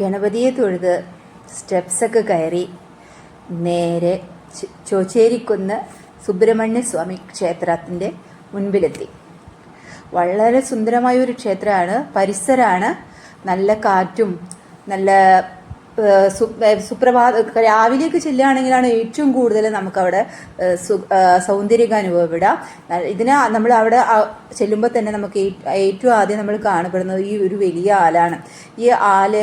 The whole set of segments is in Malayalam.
ഗണപതിയെ തൊഴുത് സ്റ്റെപ്സൊക്കെ കയറി നേരെ ചോച്ചേരിക്കുന്ന് സുബ്രഹ്മണ്യ സ്വാമി ക്ഷേത്രത്തിന്റെ മുൻപിലെത്തി. വളരെ സുന്ദരമായ ഒരു ക്ഷേത്രമാണ് പരിസരമാണ്. നല്ല കാറ്റും നല്ല സുപ്രഭാത രാവിലെയൊക്കെ ചെല്ലുകയാണെങ്കിലാണ് ഏറ്റവും കൂടുതൽ നമുക്കവിടെ സൗന്ദര്യം അനുഭവപ്പെടാം. ഇതിന് നമ്മൾ അവിടെ ചെല്ലുമ്പോൾ തന്നെ നമുക്ക് ഏറ്റവും ആദ്യം നമ്മൾ കാണപ്പെടുന്നത് ഈ ഒരു വലിയ ആലാണ്. ഈ ആൽ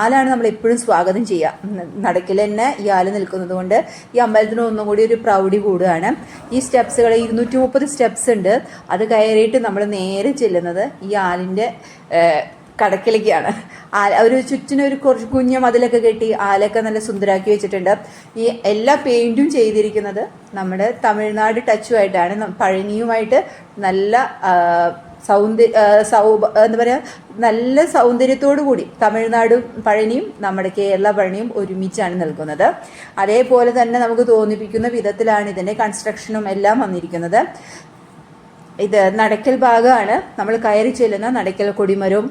ആലാണ് നമ്മൾ എപ്പോഴും സ്വാഗതം ചെയ്യുക നടക്കിൽ തന്നെ ഈ ആൽ നിൽക്കുന്നത് കൊണ്ട് ഈ അമ്പലത്തിന് ഒന്നും കൂടി ഒരു പ്രൗഢി കൂടുകയാണ്. ഈ സ്റ്റെപ്സുകൾ ഇരുന്നൂറ്റി മുപ്പത് സ്റ്റെപ്സ് ഉണ്ട്. അത് കയറിയിട്ട് നമ്മൾ നേരെ ചെല്ലുന്നത് ഈ ആലിന്റെ കടക്കിലേക്കാണ് ആല ഒരു ചുറ്റിന് ഒരു കുറച്ച് കുഞ്ഞ മതിലൊക്കെ കെട്ടി ആലൊക്കെ നല്ല സുന്ദരാക്കി വെച്ചിട്ടുണ്ട്. ഈ എല്ലാ പെയിന്റും ചെയ്തിരിക്കുന്നത് നമ്മുടെ തമിഴ്നാട് ടച്ചുമായിട്ടാണ് പഴനിയുമായിട്ട് നല്ല സൗന്ദര്യ സൗ എന്താ പറയുക നല്ല സൗന്ദര്യത്തോടു കൂടി തമിഴ്നാടും പഴനിയും നമ്മുടെ കേരള പഴനിയും ഒരുമിച്ചാണ് നിൽക്കുന്നത്. അതേപോലെ തന്നെ നമുക്ക് തോന്നിപ്പിക്കുന്ന വിധത്തിലാണ് ഇതിന്റെ കൺസ്ട്രക്ഷനും എല്ലാം വന്നിരിക്കുന്നത്. ഇത് നടക്കൽ ഭാഗമാണ്. നമ്മൾ കയറി ചെല്ലുന്ന നടക്കൽ കൊടിമരവും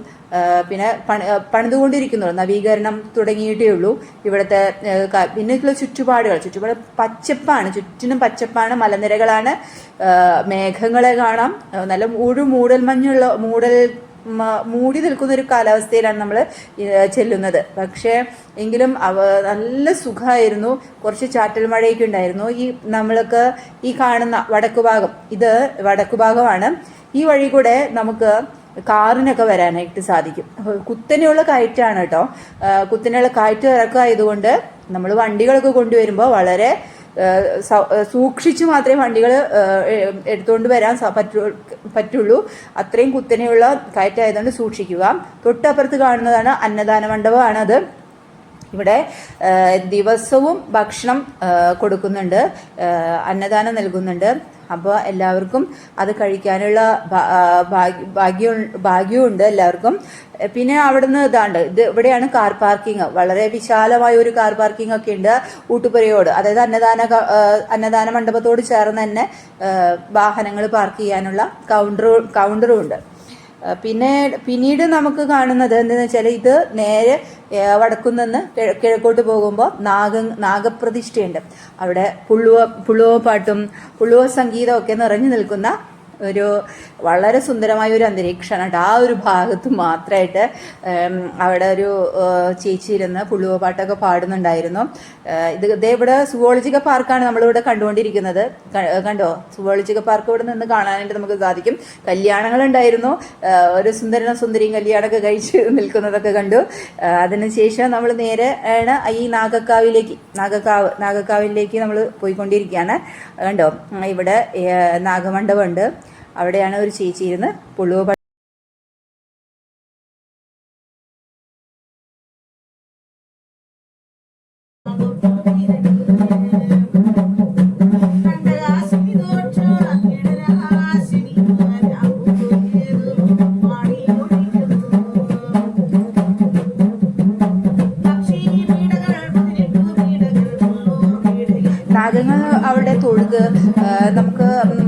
പിന്നെ പണി പണിതുകൊണ്ടിരിക്കുന്നുള്ളൂ. നവീകരണം തുടങ്ങിയിട്ടേ ഉള്ളൂ. ഇവിടുത്തെ പിന്നെയുള്ള ചുറ്റുപാടുകൾ. ചുറ്റുപാട് പച്ചപ്പാണ്. ചുറ്റിനും പച്ചപ്പാണ് മലനിരകളാണ്. മേഘങ്ങളെ കാണാം. നല്ല മൂഴു മൂടൽ മഞ്ഞുള്ള മൂടൽ മൂടി നിൽക്കുന്ന ഒരു കാലാവസ്ഥയിലാണ് നമ്മൾ ചെല്ലുന്നത്. പക്ഷേ എങ്കിലും അവ നല്ല സുഖമായിരുന്നു. കുറച്ച് ചാറ്റൽ മഴയൊക്കെ ഉണ്ടായിരുന്നു. ഈ നമ്മൾക്ക് ഈ കാണുന്ന വടക്കുഭാഗം ഇത് വടക്കുഭാഗമാണ്. ഈ വഴി കൂടെ നമുക്ക് കാറിനൊക്കെ വരാനായിട്ട് സാധിക്കും. കുത്തനെയുള്ള കയറ്റാണ് കേട്ടോ. കുത്തനെയുള്ള കയറ്റ് ഇറക്കുക ആയതുകൊണ്ട് നമ്മൾ വണ്ടികളൊക്കെ കൊണ്ടുവരുമ്പോൾ വളരെ സൂക്ഷിച്ചു മാത്രമേ വണ്ടികൾ എടുത്തുകൊണ്ട് വരാൻ പറ്റൂ പറ്റുള്ളൂ. അത്രയും കുത്തനെയുള്ള കയറ്റായതുകൊണ്ട് സൂക്ഷിക്കുക. തൊട്ടപ്പുറത്ത് കാണുന്നതാണ് അന്നദാന മണ്ഡപമാണ് അത് ഇവിടെ ദിവസവും ഭക്ഷണം കൊടുക്കുന്നുണ്ട് അന്നദാനം നൽകുന്നുണ്ട്. അപ്പോൾ എല്ലാവർക്കും അത് കഴിക്കാനുള്ള ഭാഗ്യ- ഭാഗ്യം ഭാഗ്യമുണ്ട് എല്ലാവർക്കും. പിന്നെ അവിടുന്ന് ഇതാണ്ട് ഇത് ഇവിടെയാണ് കാർ പാർക്കിംഗ്. വളരെ വിശാലമായ ഒരു കാർ പാർക്കിംഗ് ഒക്കെ ഉണ്ട് ഊട്ടുപുരയോട്. അതായത് അന്നദാന അന്നദാന മണ്ഡപത്തോട് ചേർന്ന് തന്നെ വാഹനങ്ങൾ പാർക്ക് ചെയ്യാനുള്ള കൗണ്ടർ കൗണ്ടറും ഉണ്ട്. പിന്നെ പിന്നീട് നമുക്ക് കാണുന്നത് എന്താണെന്ന് വെച്ചാൽ ഇത് നേരെ വടക്കുനിന്ന് കിഴക്കോട്ട് പോകുമ്പോൾ നാഗ നാഗപ്രതിഷ്ഠയുണ്ട്. അവിടെ പുള്ളുവ പുള്ളുവ പാട്ടും പുള്ളുവ സംഗീതമൊക്കെ നിറഞ്ഞു നിൽക്കുന്ന ഒരു വളരെ സുന്ദരമായ ഒരു അന്തരീക്ഷമാണ്. കേട്ടോ ആ ഒരു ഭാഗത്ത് മാത്രമായിട്ട് അവിടെ ഒരു ചേച്ചി ഇരുന്ന് പുള്ളുവ പാട്ടൊക്കെ പാടുന്നുണ്ടായിരുന്നു ഇത് ഇതേ ഇവിടെ സുവോളജിക്ക പാർക്കാണ് നമ്മളിവിടെ കണ്ടുകൊണ്ടിരിക്കുന്നത്. കണ്ടോ? സുവോളജിക്ക പാർക്ക് ഇവിടെ നിന്ന് കാണാനായിട്ട് നമുക്ക് സാധിക്കും. കല്യാണങ്ങളുണ്ടായിരുന്നു. ഒരു സുന്ദരന സുന്ദരിയും കല്യാണമൊക്കെ കഴിച്ച് നിൽക്കുന്നതൊക്കെ കണ്ടു. അതിനുശേഷം നമ്മൾ നേരെ ആണ് ഈ നാഗക്കാവിലേക്ക് നാഗക്കാവ് നാഗക്കാവിലേക്ക് നമ്മൾ പോയിക്കൊണ്ടിരിക്കുകയാണ്. കണ്ടോ? ഇവിടെ നാഗമണ്ഡപമുണ്ട്. അവിടെയാണ് ഒരു ചേച്ചി ഇരുന്ന് പുള്ളുവ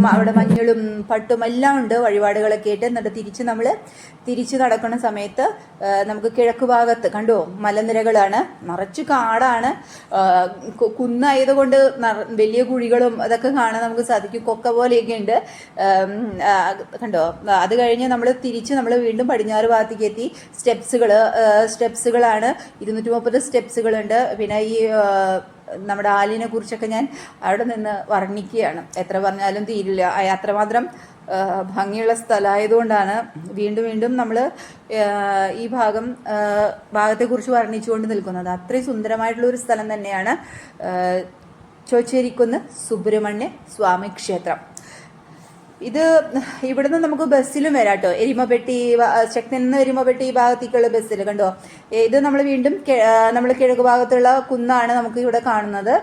അവിടെ മഞ്ഞളും പട്ടും എല്ലാം ഉണ്ട് വഴിപാടുകളൊക്കെ ആയിട്ട് എന്നിട്ട് തിരിച്ച് നമ്മൾ തിരിച്ച് നടക്കുന്ന സമയത്ത് നമുക്ക് കിഴക്ക് ഭാഗത്ത് കണ്ടോ? മലനിരകളാണ്. നിറച്ച് കാടാണ്. കുന്നായതുകൊണ്ട് വലിയ കുഴികളും അതൊക്കെ കാണാൻ നമുക്ക് സാധിക്കും. കൊക്ക പോലെയൊക്കെ ഉണ്ട്. കണ്ടോ? അത് കഴിഞ്ഞ് നമ്മൾ തിരിച്ച് നമ്മൾ വീണ്ടും പടിഞ്ഞാറ് ഭാഗത്തേക്ക് എത്തി. സ്റ്റെപ്സുകൾ സ്റ്റെപ്സുകളാണ്. ഇരുന്നൂറ്റി മുപ്പത് സ്റ്റെപ്സുകളുണ്ട്. പിന്നെ ഈ നമ്മുടെ ആലിനെ കുറിച്ചൊക്കെ ഞാൻ അവിടെ നിന്ന് വർണിക്കുകയാണ്. എത്ര പറഞ്ഞാലും തീരില്ല. അത്രമാത്രം ഭംഗിയുള്ള സ്ഥലമായതുകൊണ്ടാണ് വീണ്ടും വീണ്ടും നമ്മൾ ഈ ഭാഗം ഭാഗത്തെക്കുറിച്ച് വർണിച്ചുകൊണ്ട് നിൽക്കുന്നത്. അത്രയും സുന്ദരമായിട്ടുള്ള ഒരു സ്ഥലം തന്നെയാണ് ചോച്ചേരിക്കുന്ന് സുബ്രഹ്മണ്യ സ്വാമി ക്ഷേത്രം. ഇത് ഇവിടുന്ന് നമുക്ക് ബസ്സിലും വരാം കേട്ടോ. എരിമപ്പെട്ടി ശക്തൻ നിന്ന് എരിമപ്പെട്ടി ഈ ഭാഗത്തേക്കുള്ള ബസ്സിൽ കണ്ടോ? ഇത് നമ്മൾ വീണ്ടും നമ്മൾ കിഴക്ക് ഭാഗത്തുള്ള കുന്നാണ് നമുക്ക് ഇവിടെ കാണുന്നത്.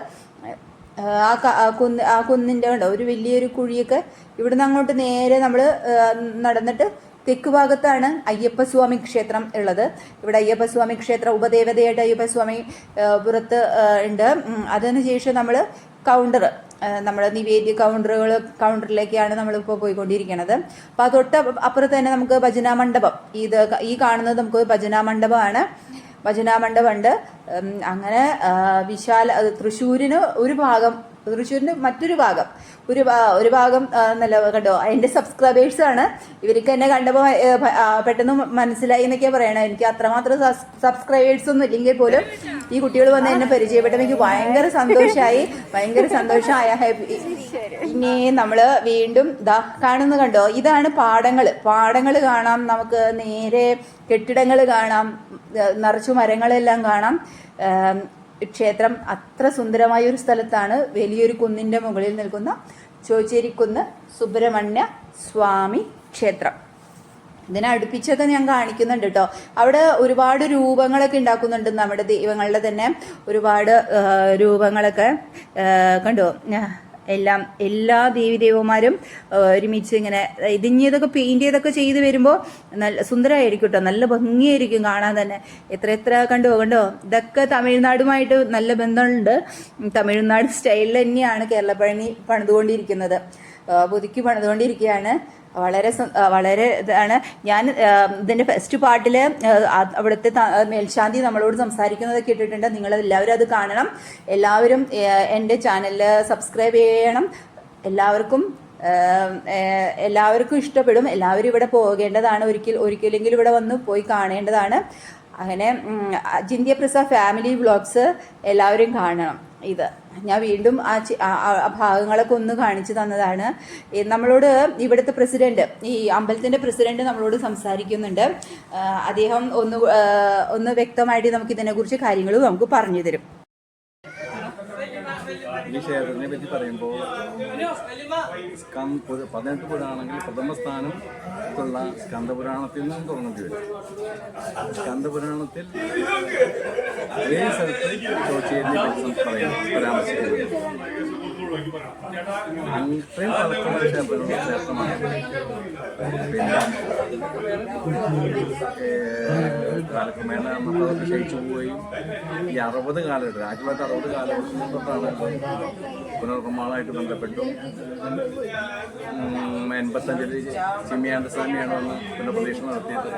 ആ കുന്ന് ആ കുന്നിന്റെ കണ്ടോ? ഒരു വലിയൊരു കുഴിയൊക്കെ ഇവിടുന്ന് അങ്ങോട്ട് നേരെ നമ്മൾ നടന്നിട്ട് തെക്ക് ഭാഗത്താണ് അയ്യപ്പസ്വാമി ക്ഷേത്രം ഉള്ളത്. ഇവിടെ അയ്യപ്പസ്വാമി ക്ഷേത്രം ഉപദേവതയായിട്ട് അയ്യപ്പസ്വാമി പുറത്ത് ഉണ്ട്. അതിനുശേഷം നമ്മൾ കൗണ്ടർ നമ്മുടെ നിവേദ്യ കൗണ്ടറുകൾ കൗണ്ടറിലേക്കാണ് നമ്മളിപ്പോൾ പോയിക്കൊണ്ടിരിക്കുന്നത് അപ്പോൾ ആ തൊട്ട് അപ്പുറത്ത് തന്നെ നമുക്ക് ഭജനാ മണ്ഡപം. ഇത് ഈ കാണുന്നത് നമുക്ക് ഭജനാ മണ്ഡപമാണ്. ഭജനാ മണ്ഡപമുണ്ട്. അങ്ങനെ വിശാല തൃശ്ശൂരിന് ഒരു ഭാഗം തൃശ്ശൂരിന് മറ്റൊരു ഭാഗം. ഒരു ഒരു ഭാഗം നല്ല കണ്ടോ? എന്റെ സബ്സ്ക്രൈബേഴ്സ് ആണ്. ഇവർക്ക് എന്നെ കണ്ടപ്പോൾ പെട്ടെന്ന് മനസ്സിലായി എന്നൊക്കെയാ പറയണത് എനിക്ക് അത്രമാത്രം സബ്സ്ക്രൈബേഴ്സ് ഒന്നും ഇല്ലെങ്കിൽ പോലും ഈ കുട്ടികൾ വന്ന് എന്നെ പരിചയപ്പെട്ടപ്പോൾ എനിക്ക് ഭയങ്കര സന്തോഷമായി ഭയങ്കര സന്തോഷമായ ഹാപ്പി ഇനി നമ്മൾ വീണ്ടും ദാ കാണുന്ന കണ്ടോ? ഇതാണ് പാടങ്ങൾ പാടങ്ങൾ കാണാം. നമുക്ക് നേരെ കെട്ടിടങ്ങൾ കാണാം. നിറച്ചു മരങ്ങളെല്ലാം കാണാം. ക്ഷേത്രം അത്ര സുന്ദരമായ ഒരു സ്ഥലത്താണ് വലിയൊരു കുന്നിന്റെ മുകളിൽ നിൽക്കുന്ന ചോച്ചേരിക്കുന്ന് സുബ്രഹ്മണ്യ സ്വാമി ക്ഷേത്രം. ഇതിനെ അടുപ്പിച്ചൊക്കെ ഞാൻ കാണിക്കുന്നുണ്ട് കേട്ടോ. അവിടെ ഒരുപാട് രൂപങ്ങളൊക്കെ ഉണ്ടാക്കുന്നുണ്ട് നമ്മുടെ ദൈവങ്ങളുടെ തന്നെ ഒരുപാട് രൂപങ്ങളൊക്കെ കണ്ടു? എല്ലാം എല്ലാ ദേവി ദേവന്മാരും ആ, ഒരുമിച്ച് ഇങ്ങനെ ഇതിഞ്ഞതൊക്കെ പെയിന്റ് ചെയ്തൊക്കെ ചെയ്ത് വരുമ്പോൾ നല്ല സുന്ദരമായിരിക്കും കേട്ടോ നല്ല ഭംഗിയായിരിക്കും കാണാൻ തന്നെ. എത്ര എത്ര കണ്ടോ കണ്ടോ? ഇതൊക്കെ തമിഴ്നാടുമായിട്ട് നല്ല ബന്ധമുണ്ട്. തമിഴ്നാട് സ്റ്റൈലിൽ തന്നെയാണ് കേരളപ്പഴനി പണിതുകൊണ്ടിരിക്കുന്നത്. പുതുക്കി പണിതുകൊണ്ടിരിക്കുകയാണ്. വളരെ വളരെ ഇതാണ്. ഞാൻ ഇതിന്റെ ഫസ്റ്റ് പാർട്ടിൽ അവിടുത്തെ മേൽശാന്തി നമ്മളോട് സംസാരിക്കുന്നത് കേട്ടിട്ടുണ്ട്. നിങ്ങൾ എല്ലാവരും അത് കാണണം. എല്ലാവരും എന്റെ ചാനലിൽ സബ്സ്ക്രൈബ് ചെയ്യണം. എല്ലാവർക്കും എല്ലാവർക്കും ഇഷ്ടപ്പെടും. എല്ലാവരും ഇവിടെ പോകേണ്ടതാണ്. ഒരിക്കൽ ഒരിക്കലെങ്കിലും ഇവിടെ വന്ന് പോയി കാണേണ്ടതാണ്. അങ്ങനെ അജിന്ത്യ പ്രസാദ് ഫാമിലി വ്ളോഗ്സ് എല്ലാവരും കാണണം. ഇത്. ഞാൻ വീണ്ടും ആ ഭാഗങ്ങളൊക്കെ ഒന്ന് കാണിച്ചു തന്നതാണ്. നമ്മളോട് ഇവിടുത്തെ പ്രസിഡന്റ് ഈ അമ്പലത്തിന്റെ പ്രസിഡന്റ് നമ്മളോട് സംസാരിക്കുന്നുണ്ട്. അദ്ദേഹം ഒന്ന് ഒന്ന് വ്യക്തമായിട്ട് നമുക്ക് ഇതിനെക്കുറിച്ച് കാര്യങ്ങൾ നമുക്ക് പറഞ്ഞു തരും. ഈ ക്ഷേത്രത്തിനെ പറ്റി പറയുമ്പോൾ പതിനെട്ട് പുരാണെങ്കിൽ പ്രഥമ ഉള്ള സ്കന്ദപുരാണത്തിൽ നിന്നും തുടങ്ങേണ്ടി വരും. സ്കന്ദപുരാണത്തിൽ അതേ സ്ഥലത്ത് ചോച്ചേരിനെ പറ്റി പരാമർശിക്കുന്നത്. ക്ഷേത്രമാണ് പിന്നെ കാലക്രമേണ നമ്മളത് ക്ഷയിച്ചു പോവുകയും ഈ അറുപത് കാലഘട്ടം ആയിരത്തി തൊള്ളായിരത്തി അറുപത് കാലഘട്ടം തൊട്ടാണ് പുനർനിർമ്മാണമായിട്ട് ബന്ധപ്പെട്ടു. എൺപത്തഞ്ചിൽ ചിമ്മിയാണ്ട സ്വാമിയാണ് വന്ന് പുനഃപ്രദീക്ഷണം നടത്തിയത്.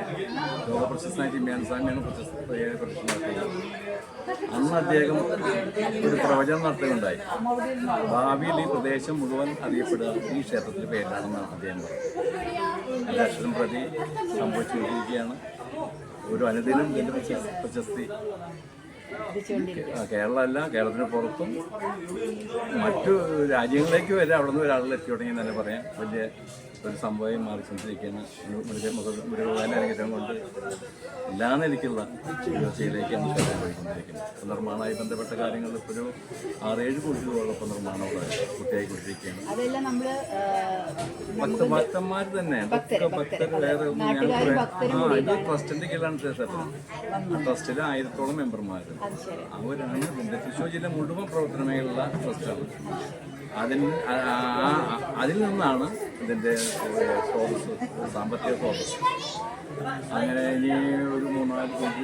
ലോകപ്രശസ്തനായ ചിമ്മിയാണ്ട സ്വാമിയാണ് പ്രശസ്ത പ്രതിഷ്ഠ നടത്തിയത് അന്ന് അദ്ദേഹം ഒരു പ്രവചനം നടത്തുകയുണ്ടായി. ഭാവിയിൽ ഈ പ്രദേശം മുഴുവൻ അറിയപ്പെടുക ഈ ക്ഷേത്രത്തിന്റെ പേരിലാണെന്നാണ് അദ്ദേഹം പറഞ്ഞത്. അക്ഷരം പ്രതി സംഭവിച്ചുകൊണ്ടിരിക്കുകയാണ്. ഒരു അനുദിനം ഇതിന്റെ പ്രശസ്- പ്രശസ്തി കേരളം കേരളമല്ല കേരളത്തിന് പുറത്തും മറ്റു രാജ്യങ്ങളിലേക്ക് വരെ അവിടെ നിന്ന് ഒരാളിൽ എത്തി തുടങ്ങി തന്നെ പറയാം. വലിയ ഒരു സംഭവം മാറി മൃഗ മൃഗവേല അരങ്ങേറ്റം കൊണ്ട് എല്ലാ നിലയ്ക്കുള്ള ക്ഷേത്രം പോയിക്കൊണ്ടിരിക്കുന്നത് നിർമ്മാണമായി ബന്ധപ്പെട്ട കാര്യങ്ങളിൽ ഇപ്പോൾ ഒരു ആറേഴ് കോടി രൂപയോളം നിർമ്മാണം അവിടെ പൂർത്തിയായിക്കൊണ്ടിരിക്കുകയാണ്. അതെല്ലാം നമ്മൾ ഭക്ത ഭക്തന്മാർ തന്നെ ഭക്തർ വേറെ ആ ഇത് ട്രസ്റ്റിന്റെ കീഴിലാണ് ട്രസ്റ്റിൽ ആയിരത്തോളം മെമ്പർമാർ അവരാണ് തൃശ്ശൂർ ജില്ല മുഴുവൻ പ്രവർത്തന മേഖലയുള്ള ട്രസ്റ്റാണ്. അതിന് അതിൽ നിന്നാണ് ഇതിന്റെ സ്രോതസ് സാമ്പത്തിക സ്രോതസ് അങ്ങനെ ഇനി ഒരു മൂന്നാൽ കോടി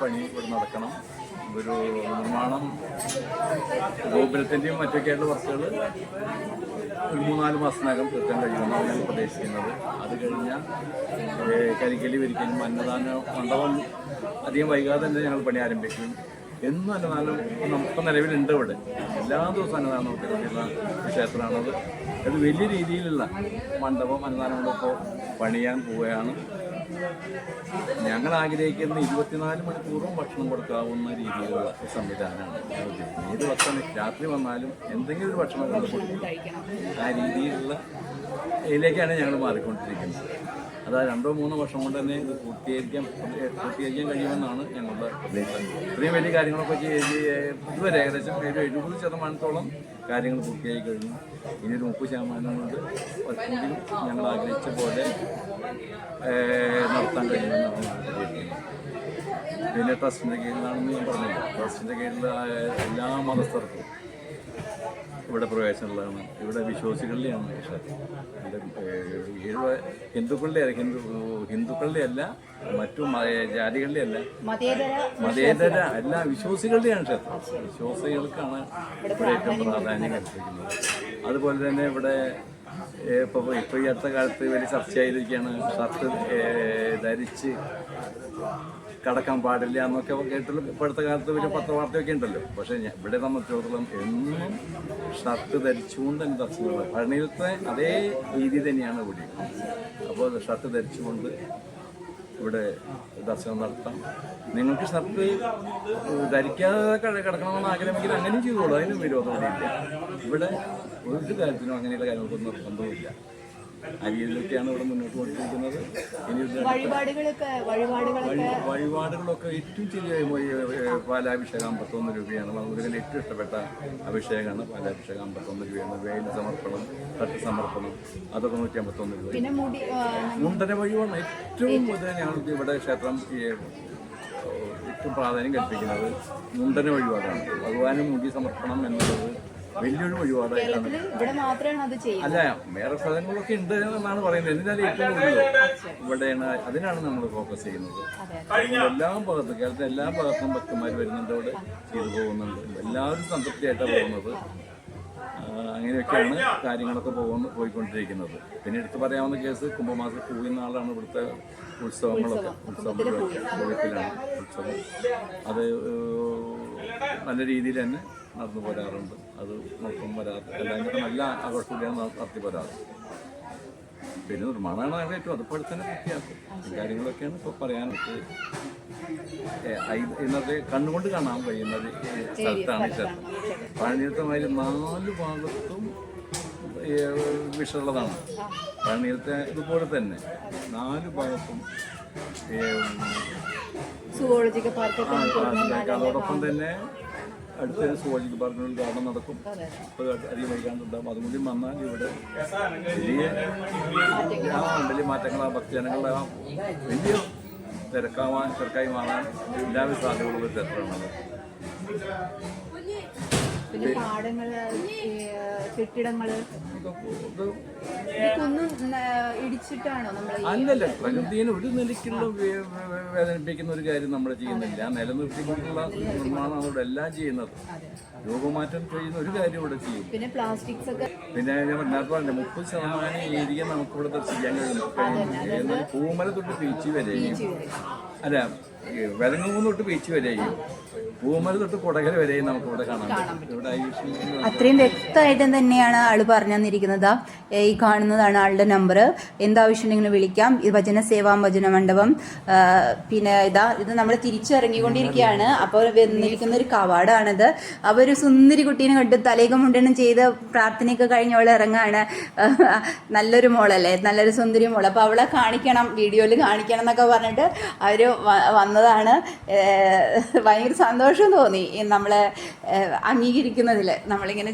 പണി ഇവിടെ നടക്കണം. ഒരു നിർമ്മാണം ഗോപുരത്തിന്റെയും മറ്റൊക്കെയായിട്ടുള്ള വർക്കുകൾ ഒരു മൂന്നാൽ മാസത്തിനകം തീർക്കാൻ കഴിയുമെന്നാണ് ഞാൻ പ്രതീക്ഷിക്കുന്നത്. അത് കഴിഞ്ഞാൽ കരിക്കലി വരിക്കലും അന്നദാന മണ്ഡപം അധികം വൈകാതെ തന്നെ ഞങ്ങൾ പണി ആരംഭിക്കും. എന്നും അന്നദാനം നമുക്ക് നിലവിലുണ്ട് ഇവിടെ. എല്ലാ ദിവസവും അന്നദാനം നടത്തിയിട്ടുള്ള ക്ഷേത്രമാണത് അത്. വലിയ രീതിയിലുള്ള മണ്ഡപം അന്നദാനം കൊണ്ടിപ്പോൾ പണിയാൻ പോവുകയാണ്. ഞങ്ങൾ ആഗ്രഹിക്കുന്ന ഇരുപത്തിനാല് മണിക്കൂറും ഭക്ഷണം കൊടുക്കാവുന്ന രീതിയിലുള്ള സംവിധാനമാണ്. ഏത് ഭക്ഷണം രാത്രി വന്നാലും എന്തെങ്കിലും ഒരു ഭക്ഷണം കൊണ്ട് ആ രീതിയിലുള്ള ഇതിലേക്കാണ് ഞങ്ങൾ മാറിക്കൊണ്ടിരിക്കുന്നത്. അത് ആ രണ്ടോ മൂന്നോ വർഷം കൊണ്ട് തന്നെ ഇത് പൂർത്തീകരിക്കാൻ പൂർത്തീകരിക്കാൻ കഴിയുമെന്നാണ് ഞങ്ങളുടെ ഇത്രയും വലിയ കാര്യങ്ങളൊക്കെ ചെയ്ത് ഇതുവരെ ഏകദേശം ഒരു എഴുപത് ശതമാനത്തോളം കാര്യങ്ങൾ പൂർത്തിയായി കഴിഞ്ഞു. ഇനി ഒരു മുപ്പത് ശതമാനം കൊണ്ട് ഞങ്ങൾ ആഗ്രഹിച്ച പോലെ നടത്താൻ കഴിയുമെന്നാണ് പിന്നെ ട്രസ്റ്റിന്റെ കീഴിലാണെന്ന് ഞാൻ പറഞ്ഞില്ല? ട്രസ്റ്റിന്റെ കീഴിൽ എല്ലാ മതസ്ഥർക്കും ഇവിടെ പ്രവേശനമുള്ളതാണ് ഇവിടെ വിശ്വാസികളുടെയാണ് ക്ഷേത്രം ഈഴവ ഹിന്ദുക്കളുടെ ഹിന്ദു ഹിന്ദുക്കളുടെ അല്ല മറ്റു ജാതികളുടെ അല്ല മതേതര മതേതര എല്ലാ വിശ്വാസികളുടെയാണ് ക്ഷേത്രം. വിശ്വാസികൾക്കാണ് ഇവിടെ ഏറ്റവും പ്രാധാന്യം കൽപ്പിക്കുന്നത്. അതുപോലെ തന്നെ ഇവിടെ ഇപ്പോൾ ഇപ്പോൾ ഈ അടുത്ത കാലത്ത് വലിയ ചർച്ചയായിരിക്കുകയാണ്. ഷർട്ട് ധരിച്ച് കടക്കാൻ പാടില്ല എന്നൊക്കെ കേട്ടുള്ള ഇപ്പോഴത്തെ കാലത്ത് വലിയ പത്രവാർത്തയൊക്കെ ഉണ്ടല്ലോ. പക്ഷേ ഇവിടെ സംബന്ധിച്ചിടത്തോളം എന്നും ഷർട്ട് ധരിച്ചുകൊണ്ട് തന്നെ ദർശനങ്ങൾ പഴനിയിലത്തെ അതേ രീതി തന്നെയാണ് ഇവിടെ. അപ്പോൾ ഷർട്ട് ധരിച്ചുകൊണ്ട് ഇവിടെ ദർശനം നടത്താം. നിങ്ങൾക്ക് ഷർട്ട് ധരിക്കാതെ കട- കിടക്കണമെന്ന് ആഗ്രഹമെങ്കിൽ അങ്ങനെയും ചെയ്തോളൂ. അതിനും വിരോധമില്ല. ഇവിടെ ഒരു കാര്യത്തിനും അങ്ങനെയുള്ള കാര്യങ്ങൾക്കൊന്നും നിർബന്ധമില്ല ആ രീതിയിലൊക്കെയാണ് ഇവിടെ മുന്നോട്ട് കൊണ്ടിരിക്കുന്നത്. ഇനി വഴിപാടുകളൊക്കെ വഴിപാടുകളൊക്കെ. വഴി- വഴിപാടുകളൊക്കെ ഏറ്റവും ചെറിയ പാലാഭിഷേകം അമ്പത്തൊന്ന് രൂപയാണ്. മുരുകന് ഏറ്റവും ഇഷ്ടപ്പെട്ട അഭിഷേകമാണ് പാലാഭിഷേകം അമ്പത്തൊന്ന് രൂപയാണ്. വേല സമർപ്പണം തട്ട് സമർപ്പണം അതൊക്കെ നൂറ്റി അമ്പത്തൊന്ന് രൂപ. മുണ്ടര വഴിപാടാണ് ഏറ്റവും കൂടുതൽ ഞങ്ങൾക്ക് ഇവിടെ ക്ഷേത്രം ഏറ്റവും പ്രാധാന്യം കൽപ്പിക്കുന്നത്. മുണ്ടന വഴിപാടാണ്. ഭഗവാനും മുടി സമർപ്പണം എന്നുള്ളത് വലിയൊരു ചെയ്യുന്നത്. അല്ല വേറെ സ്ഥലങ്ങളൊക്കെ ഉണ്ട് എന്നാണ് പറയുന്നത്. എന്നാലും ഏറ്റവും കൂടുതൽ ഇവിടെയാണ് അതിനാണ് നമ്മൾ ഫോക്കസ് ചെയ്യുന്നത്. എല്ലാ ഭാഗത്തും കേരളത്തിലെ എല്ലാ ഭാഗത്തും ഭക്തന്മാർ വരുന്നുണ്ട് ഇവിടെ ചെയ്തു പോകുന്നുണ്ട്. എല്ലാവരും സംതൃപ്തിയായിട്ടാണ് പോകുന്നത്. അങ്ങനെയൊക്കെയാണ് കാര്യങ്ങളൊക്കെ പോകുന്നു പോയിക്കൊണ്ടിരിക്കുന്നത്. പിന്നെ എടുത്തു പറയാവുന്ന കേസ് കുംഭമാസം പൂവിൽ നാളാണ് ഇവിടുത്തെ ഉത്സവങ്ങളൊക്കെ. ഉത്സവങ്ങളൊക്കെ ഉത്സവം അത് നല്ല രീതിയിൽ തന്നെ നടന്നു പോരാറുണ്ട്. അത് മൊത്തം വരാത്ത എല്ലാം കൂടെ നല്ല ആഘോഷത്തോടെയാണ് നട- നടത്തി പോരാറ് പിന്നെ നിർമ്മാണമാണ് ഏറ്റവും അതുപോലെ തന്നെ വ്യത്യാസം. ഈ കാര്യങ്ങളൊക്കെയാണ് ഇപ്പോൾ പറയാനൊക്കെ ഇന്നത്തെ കണ്ണുകൊണ്ട് കാണാൻ കഴിയുന്നത് സ്ഥലത്താണ് ക്ഷേത്രം പഴനിയത്തെ മാതിരി നാല് ഭാഗത്തും വിഷമുള്ളതാണ്. പഴനിയത്തെ ഇതുപോലെ തന്നെ നാല് ഭാഗത്തും അതോടൊപ്പം തന്നെ അടുത്ത സുവോളജിക്കൽ പാർക്കിന് ഉദ്ഘാടനം നടക്കും. ഇപ്പോൾ അധികം വൈകാണ്ടുണ്ടാകും അതുകൂടി വന്നാൽ ഇവിടെ വലിയ വലിയ മാറ്റങ്ങൾ ആ ഭക്തജനങ്ങളുടെ വലിയ തിരക്കാവാൻ തിരക്കായി മാറാൻ എല്ലാവിധ സാധ്യതകളുള്ള ഒരു ക്ഷേത്രമാണത് പിന്നെ പാടങ്ങൾ കെട്ടിടങ്ങൾ. ഇതൊന്നും ഇടിച്ചിട്ടാണോ നമ്മൾ അല്ലല്ല പ്രകൃതിയെ ഒരു നിലയ്ക്കുള്ള വേദനിപ്പിക്കുന്ന ഒരു കാര്യം നമ്മൾ ചെയ്യുന്നില്ല. നിലനിർത്തിക്കൊണ്ടുള്ള നിർമ്മാണം അവിടെ എല്ലാം ചെയ്യുന്നത്. രൂപമാറ്റം ചെയ്യുന്ന ഒരു കാര്യം ഇവിടെ ചെയ്യും. പിന്നെ പ്ലാസ്റ്റിക്സ് ഒക്കെ പിന്നെ ഞാൻ നേരത്തെ പറഞ്ഞ മുപ്പത് ശതമാനം ഏരിയ നമുക്കിവിടെ ദർശിക്കാൻ കഴിയും പൂമല തൊട്ട് ബീച്ച് വരെയും അല്ല ഈ വെലങ്ങുന്ന് തൊട്ട് ബീച്ച് വരെയും പൂമല തൊട്ട് കൊടകര വരെയും നമുക്കിവിടെ കാണാൻ പറ്റും. ഇവിടെ അത്രയും വ്യക്തമായിട്ട് തന്നെയാണ് ആൾ പറഞ്ഞു തന്നിരിക്കുന്നത് ഈ കാണുന്നതാണ് ആളുടെ നമ്പർ എന്താവശ്യമുണ്ടെങ്കിലും വിളിക്കാം. ഇത് ഭജന സേവാ ഭജന മണ്ഡപം. ആ, പിന്നെ ഇതാ ഇത് നമ്മൾ തിരിച്ചിറങ്ങിക്കൊണ്ടിരിക്കുകയാണ്. അപ്പോൾ വന്നിരിക്കുന്ന ഒരു കവാടാണിത്. അപ്പോൾ ഒരു സുന്ദരി കുട്ടീനെ കണ്ട് തലേക്ക് മുണ്ടനം ചെയ്ത് പ്രാർത്ഥനയൊക്കെ കഴിഞ്ഞ് അവൾ ഇറങ്ങാണ്. ആ, നല്ലൊരു മോളല്ലേ? നല്ലൊരു സുന്ദരി മോൾ അപ്പോൾ അവളെ കാണിക്കണം വീഡിയോയിൽ കാണിക്കണം എന്നൊക്കെ പറഞ്ഞിട്ട് അവർ വന്നതാണ്. ഏ, ഭയങ്കര സന്തോഷം. തോന്നി. നമ്മൾ അംഗീകരിക്കുന്നതിൽ നമ്മളിങ്ങനെ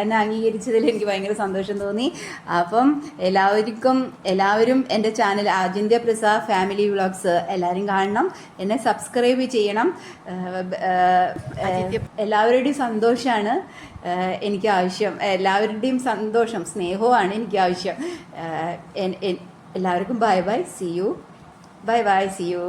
എന്നെ അംഗീകരിച്ചതിൽ എനിക്ക് ഭയങ്കര സന്തോഷം തോന്നി. അപ്പം എല്ലാവർക്കും എല്ലാവരും എന്റെ ചാനൽ ആജിന്ത്യ പ്രസാദ് ഫാമിലി വ്ളോഗ്സ് എല്ലാവരും കാണണം. എന്നെ സബ്സ്ക്രൈബ് ചെയ്യണം. എല്ലാവരുടെയും സന്തോഷമാണ് എനിക്ക് ആവശ്യം. എല്ലാവരുടെയും സന്തോഷം സ്നേഹവുമാണ് എനിക്ക് ആവശ്യം. എല്ലാവർക്കും bye bye. See you. Bye bye. See you.